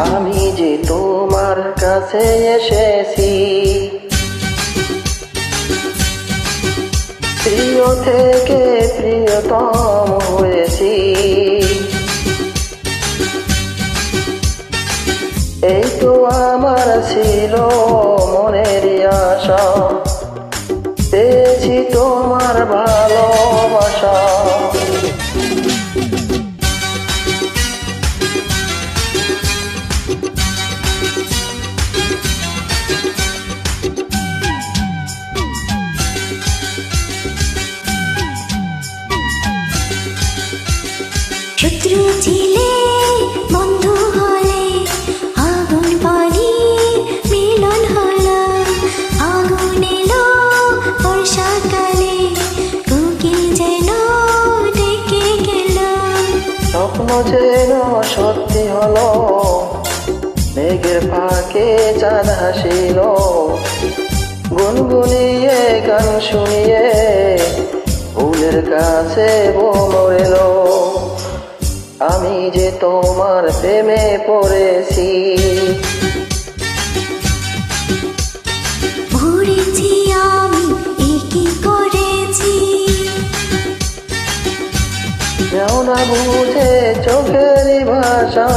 আমি যে তোমার কাছে এসেছি, প্রিয় থেকে প্রিয়তম হয়েছি। এই তো আমার ছিল মনের আশা, পেয়েছি তোমার ভালোবাসা শত্রু ছিলে আগুন পানি মিলন হলো। আগুন এলো বর্ষাকালে কোকিল যেন সত্যি হলো, মেঘের ফাঁকে চাঁদ হাসিল। গুনগুনিয়ে গান শুনিয়ে, ফুলের কাছে বলল আমি যে তোমার প্রেমে পড়েছি। আমি একি করেছি? যাও না বুঝে চোখের ভাষা।